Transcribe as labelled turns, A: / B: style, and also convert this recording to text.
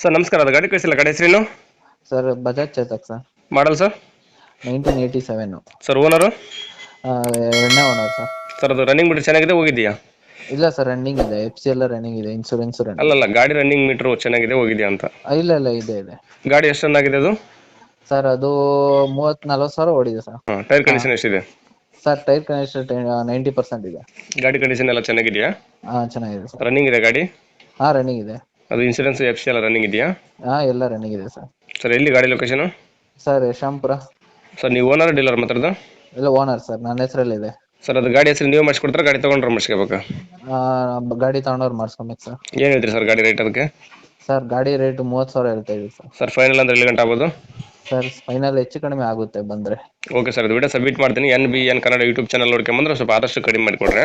A: Sir ನಮಸ್ಕಾರ. ಅದು ಗಾಡಿ ಕಳಿಸಿಲ್ಲ. ಗಾಡಿ ಹೆಸರೇನು?
B: Sir Bajaj Chetak sir.
A: Model sir?
B: Nineteen eighty seven
A: sir owner
B: ಎರಡನೇ ಓನರ್ ಸರ್.
A: ಸರ್ ಅದು ರನ್ನಿಂಗ್ ಮೀಟರ್ ಚೆನ್ನಾಗಿದೆ ಹೋಗಿದೆಯಾ
B: ಇಲ್ಲ ಸರ್ ರನ್ನಿಂಗ್ ಇದೆ. ಎಫ್ ಸಿ ಎಲ್ಲ ರನ್ನಿಂಗ್ ಇದೆ ಇನ್ಸೂರೆನ್ಸ್ ರನ್ನಿಂಗ್
A: ಅಲ್ಲ ಗಾಡಿ ರನ್ನಿಂಗ್ ಮೀಟ್ರು ಚೆನ್ನಾಗಿದೆ ಹೋಗಿದೆಯಾ ಅಂತ?
B: ಇಲ್ಲ ಇಲ್ಲ ಇದೆ ಇದೆ.
A: ಗಾಡಿ ಎಷ್ಟು ರನ್ ಆಗಿದೆ ಅದು?
B: ಸರ್ ಅದು ಮೂವತ್ ನಲ್ವತ್ತು ಸಾವಿರ ಓಡಿದೆ ಸರ್.
A: ಹಾಂ ಟೈರ್ ಕಂಡೀಷನ್ ಎಷ್ಟಿದೆ?
B: Sir tyre condition ninety percent ಇದೆ.
A: ಗಾಡಿ ಕಂಡೀಷನ್ ಎಲ್ಲ ಚೆನ್ನಾಗಿದೆಯಾ?
B: ಹಾಂ ಚೆನ್ನಾಗಿದೆ ಸರ್.
A: ರನ್ನಿಂಗ್ ಇದೆ ಗಾಡಿ?
B: ಹಾಂ ರನ್ನಿಂಗ್ ಇದೆ.
A: ಅದು ಇನ್ಸೂರೆನ್ಸ್ ಎಫ್ ಸಿ ಎಲ್ಲ ರನ್ನಿಂಗ್ ಇದೆಯಾ?
B: ಹಾಂ ಎಲ್ಲ ರನ್ನಿಂಗ್ ಇದೆ ಸರ್.
A: ಸರ್ ಎಲ್ಲಿ ಗಾಡಿ ಲೊಕೇಶನು
B: ಸರ್ ಯಶಾಂಪುರ
A: ಸರ್ ನೀವು ಓನರ್ ಡೀಲರ್ ಮಾತಾಡೋದು
B: ಇಲ್ಲ ಓನರ್ ಸರ್ ನನ್ನ ಹೆಸರಲ್ಲಿದೆ.
A: ಸರ್ ಅದು ಗಾಡಿ ಹೆಸರು ನೀವು ಮಾಡಿಸ್ಕೊಡ್ತಾರೆ ಗಾಡಿ ತೊಗೊಂಡ್ರೆ ಆ
B: ಗಾಡಿ ತಗೊಂಡವ್ರು ಮಾಡ್ಸ್ಕೊಬೇಕು ಸರ್.
A: ಏನು ಹೇಳ್ತೀರಿ ಸರ್ ಗಾಡಿ ರೇಟ್ ಅದಕ್ಕೆ?
B: ಸರ್ ಗಾಡಿ ರೇಟ್ ಮೂವತ್ತು ಸಾವಿರ ಹೇಳ್ತಾ ಸರ್.
A: ಸರ್ ಫೈನಲ್ ಅಂದ್ರೆ ಎಲ್ಲಿ ಗಂಟೆ ಆಗ್ಬೋದು?
B: ಸರ್ ಫೈನಲ್ ಹೆಚ್ಚು ಕಡಿಮೆ ಆಗುತ್ತೆ ಬಂದರೆ.
A: ಓಕೆ ಸರ್ ಇದು ವಿಡಿಯೋ ಸಬ್ಮಿಟ್ ಮಾಡ್ತೀನಿ. N B N Kannada YouTube channel ನೋಡ್ಕೊಂಬಂದ್ರೆ ಸ್ವಲ್ಪ ಆದಷ್ಟು ಕಡಿಮೆ ಮಾಡಿಕೊಡ್ರೆ.